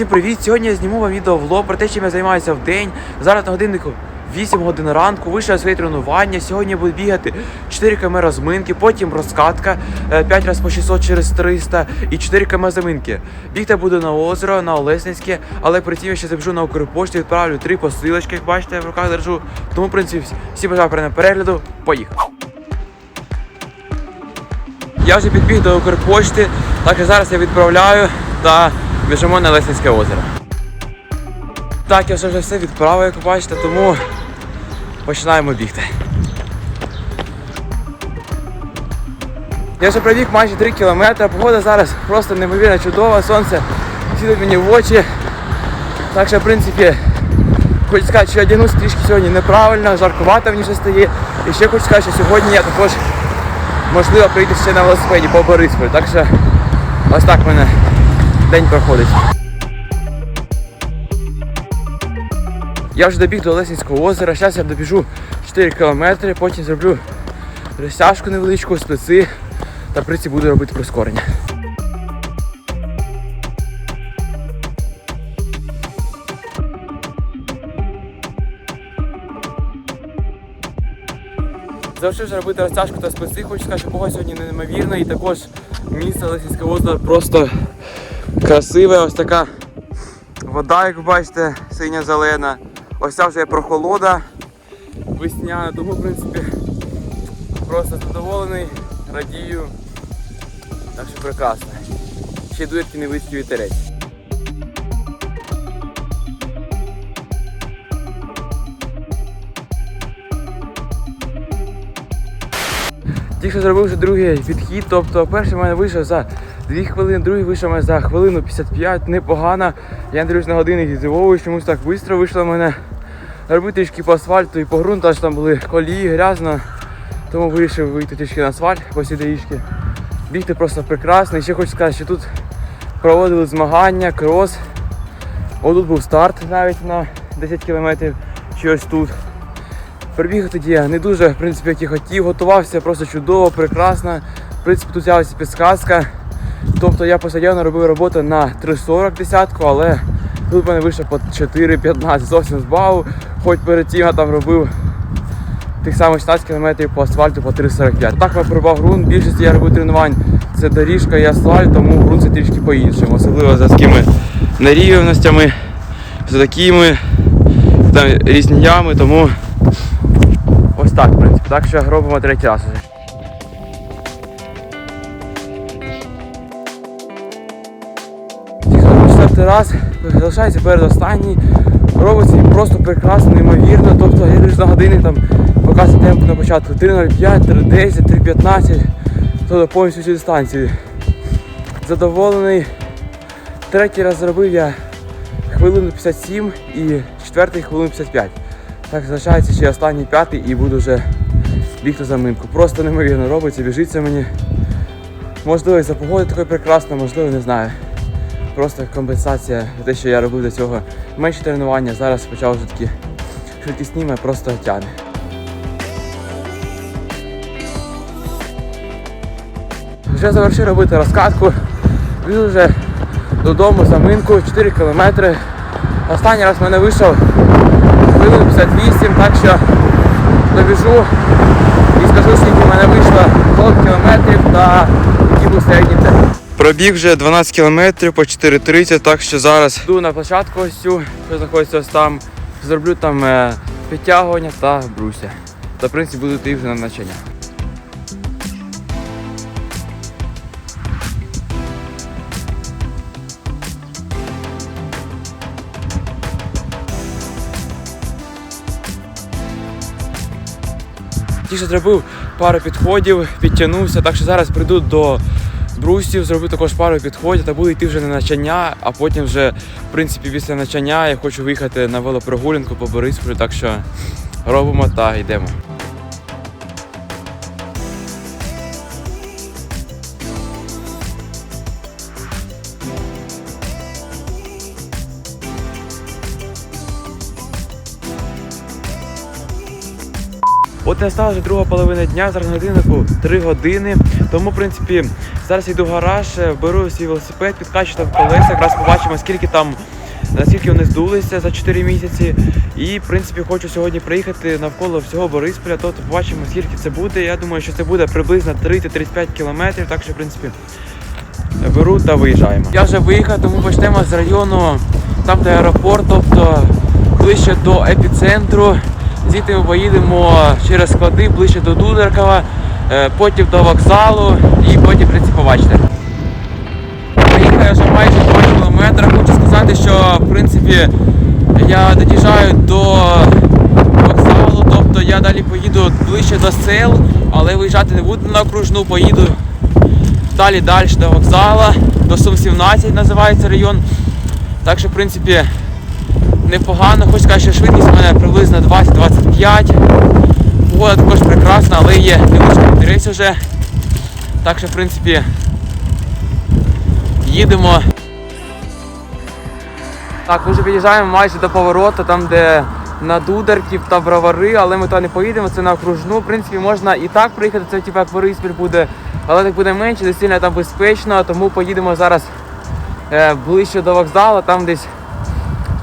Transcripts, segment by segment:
Всім привіт! Сьогодні я зніму вам відеовлог про те, чим я займаюся в день. Зараз на годиннику 8 годин ранку. Вийшов своє тренування. Сьогодні я буду бігати 4 км розминки, потім розкатка 5 разів по 600 через 300 і 4 км заминки. Бігти буду на озеро, на Олесненське, але при цим я ще забіжу на Укрпошту, відправлю три посилочки, як бачите, в руках держу. Тому, в принципі, всі бажаю приємного перегляду. Поїхали! Я вже підбіг до Укрпошти, так що зараз я відправляю та біжимо на Лесненське озеро. Так, я вже вже все відправив, як ви бачите, тому починаємо бігти. Я вже пробіг майже 3 кілометри, погода зараз просто неймовірно чудова, сонце світить мені в очі. Так що, в принципі, хочу сказати, що я одягнувся трішки сьогодні неправильно, жаркувато мені ще стає. І ще хочу сказати, що сьогодні я також можливо прийти ще на велосипеді по Борисполю. Так що ось так мене день проходить. Я вже добіг до Лесінського озера, зараз я добіжу 4 кілометри, потім зроблю розтяжку невеличку, списи та при цьому буду робити прискорення. Завершивши робити розтяжку та списи, хочу сказати, що погода сьогодні неймовірна і також місце Лесінське озеро просто красиве. Ось така вода, як ви бачите, синя-зелена. Ось ця вже є прохолода весняна, тому в принципі просто задоволений, радію. Так що прекрасно. Ще дує такий невеличкий вітерець. Тільки зробив вже другий підхід, тобто перший в мене вийшов за 2 хвилини, другий вийшов за хвилину 55, непогано. Я дивлюсь на годинник і здивовуюсь, чомусь так швидко вийшло мене. Робити трішки по асфальту і по ґрунту, аж там були колії, грязно. Тому вирішив вийти трішки на асфальт по доріжці. Бігти просто прекрасно. І ще хочу сказати, що тут проводили змагання, крос. О, тут був старт навіть на 10 кілометрів, чи ось тут. Прибіг тоді я не дуже, в принципі, як і хотів, готувався просто чудово, прекрасно. В принципі, тут взялася підсказка. Тобто я постійно робив роботу на 3,40 десятку, але тут в мене вийшло по 4,15 зовсім збав. Хоч перед цим я там робив тих самих 16 км по асфальту по 3,45. Так я прибав ґрунт, більшість я робив тренувань. Це доріжка і асфальт, тому ґрунт це трішки по-іншому. Особливо за такими нерівностями, за такими там різні ями, тому ось так, в принципі. Так що робимо третій раз вже. Раз залишається передостанній. Робиться просто прекрасно, неймовірно. Тобто я дивлюсь на години там показує темп на початку 3.05, 3.10, 3.15, тобто повністю всю дистанцію. Задоволений. Третій раз зробив я хвилину 57 і четвертий хвилину 55. Так залишається ще останній п'ятий і буду вже бігти заминку. Просто неймовірно робиться, біжиться мені. Можливо, за погоди такої прекрасно, можливо, не знаю. Просто компенсація за те, що я робив до цього менше тренування, зараз почав вже такі швидкісні, мене просто тягне. Вже завершив робити розкатку. Біжу вже додому заминку 4 кілометри. Останній раз в мене вийшов хвилин 58, так що добіжу і скажу, скільки в мене вийшло 40 кілометрів та який був середній темп. Пробіг вже 12 кілометрів по 4.30, так що зараз йду на площадку ось цю, що знаходиться ось там. Зроблю там е, підтягування та бруся. Та в принципі буду йти вже на навчання. Ті, що зробив пару підходів, підтягнувся, так що зараз прийду до брусів, зроблю також пару підходів та буду йти вже на навчання, а потім вже, в принципі, після навчання я хочу виїхати на велопрогулянку по Борисполю, так що робимо та йдемо. От настала вже друга половина дня, зараз на годиннику 3 години. Тому, в принципі, Зараз йду в гараж, е, беру свій велосипед, підкачу там колеса, якраз побачимо, скільки там, наскільки вони здулися за 4 місяці. І, в принципі, хочу сьогодні приїхати навколо всього Борисполя, тобто побачимо, скільки це буде. Я думаю, що це буде приблизно 30-35 кілометрів, так що, в принципі, беру та виїжджаємо. Я вже виїхав, тому почнемо з району, там де аеропорт, тобто ближче до епіцентру. Звідти ми поїдемо через склади ближче до Дударкова, е, потім до вокзалу і потім, в принципі, побачите. Приїхав вже майже 2 кілометри. Хочу сказати, що в принципі я доїжджаю до вокзалу, тобто я далі поїду ближче до сел, але виїжджати не буду на окружну, поїду далі далі до вокзалу, до Сум 17 називається район. Так що, в принципі, непогано. Хочу сказати, що швидкість у мене приблизно 20-25. Погода також прекрасна, але є невеличкий вітерець вже. Так що, в принципі, їдемо. Так, ми вже під'їжджаємо майже до повороту, там де на Дударків та Бровари, але ми туди не поїдемо, це на окружну. В принципі, можна і так приїхати, це типу як Бориспіль буде, але так буде менше, не сильно там безпечно, тому поїдемо зараз е, ближче до вокзалу, там десь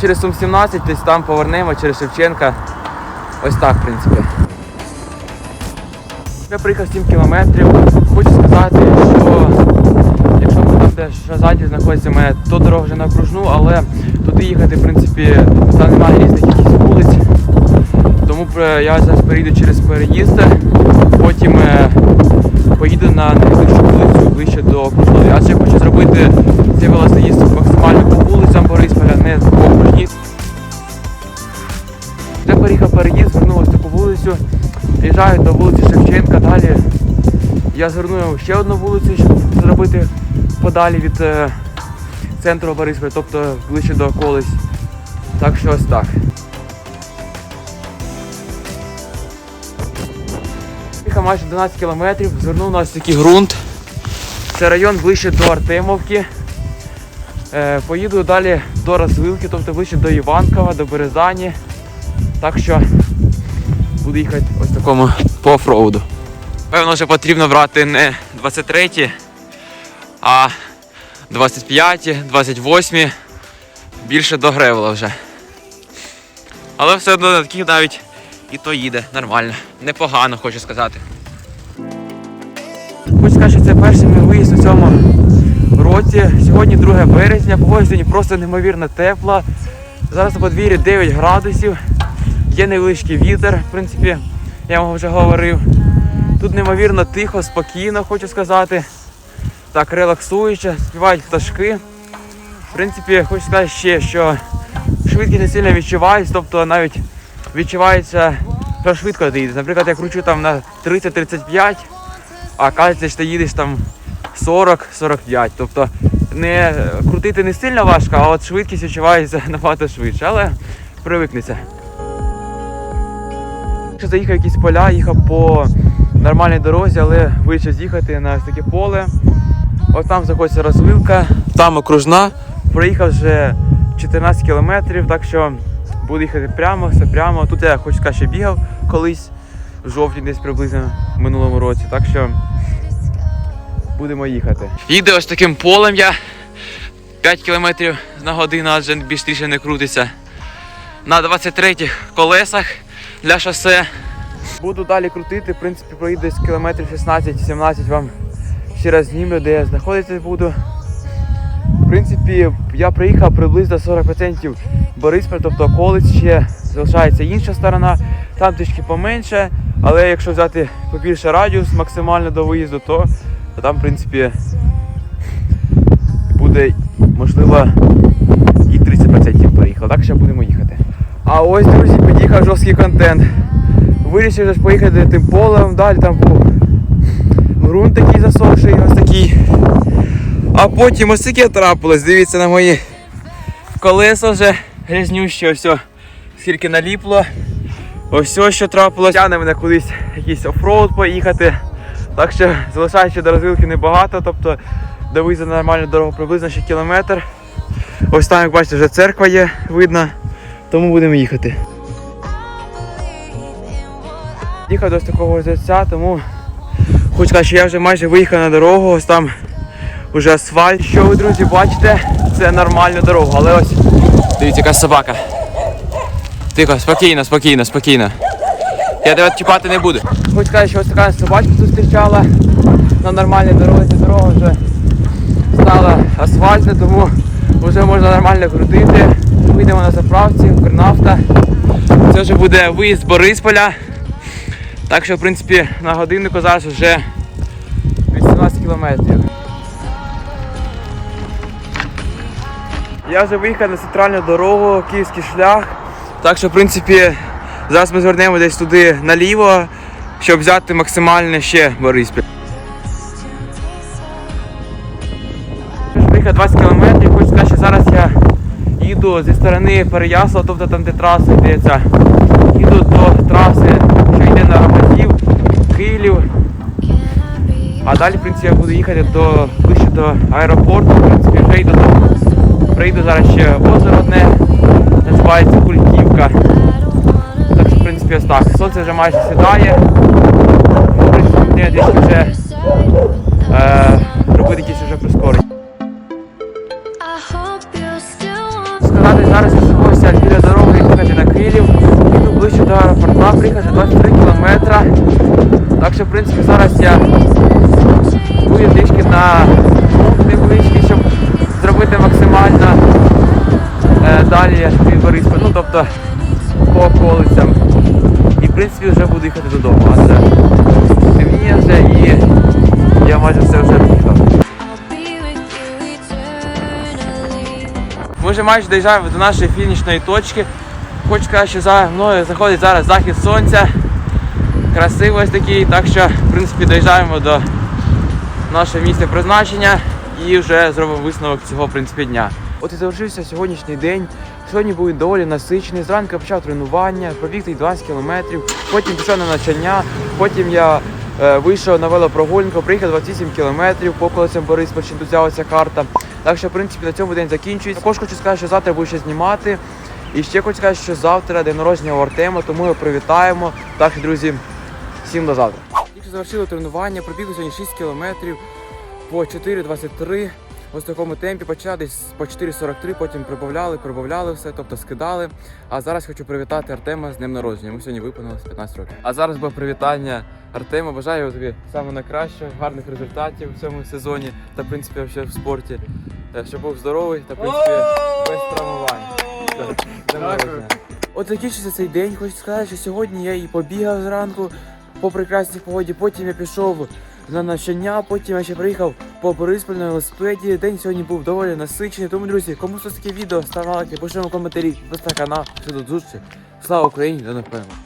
через Сум 17, десь там повернемо через Шевченка. Ось так, в принципі. Я приїхав 7 кілометрів. Хочу сказати, що якщо ми там, де Шазаді знаходиться, мене то дорога вже на окружну, але туди їхати, в принципі, там немає різних якихось вулиць. Тому е, я зараз перейду через переїзд, потім е, поїду на найближчу вулицю ближче до окружної. А ще хочу зробити цей велосипедіст максимально по Борисполя, не окружній. Вже переїхав переїзд, звернув ось таку вулицю. Приїжджаю до вулиці Шевченка, далі я зверну ще одну вулицю, щоб зробити подалі від е, центру Борисполя, тобто ближче до околиць. Так що ось так. Їхав майже 12 кілометрів, звернув на ось такий ґрунт. Це район ближче до Артемовки. Е, поїду далі до Розвилки, тобто ближче до Іванкова, до Березані. Так що буду їхати ось такому по офроуду. Певно, вже потрібно брати не 23, а 25, 28, більше до гревела вже. Але все одно на таких навіть і то їде нормально. Непогано, хочу сказати. Хочу сказати, році. Сьогодні 2 березня, погода сьогодні просто неймовірно тепла. Зараз на подвір'ї 9 градусів. Є невеличкий вітер, в принципі, я вам вже говорив. Тут неймовірно тихо, спокійно, хочу сказати. Так, релаксуюче, співають пташки. В принципі, хочу сказати ще, що швидкість не сильно відчувається, тобто навіть відчувається, що швидко ти їдеш. Наприклад, я кручу там на 30-35, а кажеться, що ти їдеш там 40-45. Тобто не крутити не сильно важко, а от швидкість відчувається набагато швидше, але привикнеться. Якщо заїхав якісь поля, їхав по нормальній дорозі, але вийшов з'їхати на таке поле. От там знаходиться розвилка, там окружна. Проїхав вже 14 кілометрів, так що буду їхати прямо, все прямо. Тут я хочу сказати, що бігав колись в жовтні, десь приблизно в минулому році. Так що будемо їхати. Їде ось таким полем я 5 кілометрів на годину, адже більше не крутиться. На 23 колесах для шосе. Буду далі крутити, в принципі, проїду десь кілометрів 16-17 вам ще раз знімлю, де я знаходитися буду. В принципі, я приїхав приблизно 40% Борисполь, тобто околиць ще залишається інша сторона, там трішки поменше, але якщо взяти побільше радіус максимально до виїзду, то, то там, в принципі, буде можливо і 30% поїхав. Так що будемо їхати. А ось, друзі, під'їхав жорсткий контент. Вирішив ж поїхати тим полем, далі там був ґрунт такий засохший, ось такий. А потім ось таке трапилось, дивіться на мої колеса вже грязнющі, ось скільки наліпло. Ось ось що трапилось. Тяне мене кудись якийсь офроуд поїхати. Так що залишається до розвилки небагато, тобто до виїзду на нормальну дорогу приблизно ще кілометр. Ось там, як бачите, вже церква є, видно, тому будемо їхати. Їхав до такого озерця, тому хочу сказати, що я вже майже виїхав на дорогу, ось там уже асфальт. Що ви, друзі, бачите, це нормальна дорога, але ось дивіться, яка собака. Тихо, спокійно, спокійно, спокійно. Я тебе чіпати не буду. Хочу сказати, що ось така собачка зустрічала на нормальній дорозі. Дорога вже стала асфальтна, тому вже можна нормально крутити. Вийдемо на заправці, Укрнафта. Це вже буде виїзд з Борисполя. Так що, в принципі, на годиннику зараз вже 18 кілометрів. Я вже виїхав на центральну дорогу, київський шлях. Так що, в принципі, зараз ми звернемо десь туди наліво, щоб взяти максимально ще Бориспіль. Приїхав 20 кілометрів, хочу сказати, що зараз я їду зі сторони Переяслава, тобто там де траса йдеться. Їду до траси, що йде на Романів, Київ. А далі, в принципі, я буду їхати до, ближче до аеропорту, в принципі, вже йду додому. Прийду зараз ще озеро одне, називається Кульківка. Так. Сонце вже майже сідає. Десь вже е, робити якісь вже прискорення. Сказати, зараз я біля дороги їхати на Київ. Іду ближче до аеропорта, приїхати 23 кілометра. Так що, в принципі, зараз я буду трішки на невеличкий, щоб зробити максимально е, далі від Борисполя, ну тобто по околицям. Принципі вже буду їхати додому. А темніє вже і я майже все вже приїхав. Ми вже майже доїжджаємо до нашої фінішної точки. Хочу сказати, що за мною заходить зараз захід сонця. Красивий ось такий, так що в принципі доїжджаємо до нашого місця призначення і вже зробимо висновок цього в принципі, дня. От і завершився сьогоднішній день. Сьогодні був доволі насичений. Зранку почав тренування, пробіг тих 20 кілометрів, потім пішов на навчання, потім я е, вийшов на велопрогулянку, приїхав 28 кілометрів по околицям Бориспіль, чим тут взялася карта. Так що, в принципі, на цьому день закінчується. Також хочу сказати, що завтра буду ще знімати. І ще хочу сказати, що завтра день народження у Артема, тому його привітаємо. Так що, друзі, всім до завтра. Тільки завершили тренування, пробігли сьогодні 6 кілометрів по 4.23. Ось в такому темпі почали десь по 4.43, потім прибавляли, прибавляли все, тобто скидали. А зараз хочу привітати Артема з днем народження. Йому сьогодні виповнилось 15 років. А зараз буде привітання Артема. Бажаю тобі саме найкращого, гарних результатів в цьому сезоні та в принципі в спорті. Е, Щоб був здоровий та в принципі без травмувань. Народження. От закінчився цей день. Хочу сказати, що сьогодні я і побігав зранку по прекрасній погоді. Потім я пішов на навчання, потім я ще приїхав по Бориспіль на велосипеді. День сьогодні був доволі насичений. Тому, друзі, кому щось таке відео, ставайте, пишемо коментарі, підписуйтесь на канал. Все до зустрічі. Слава Україні, до перемог.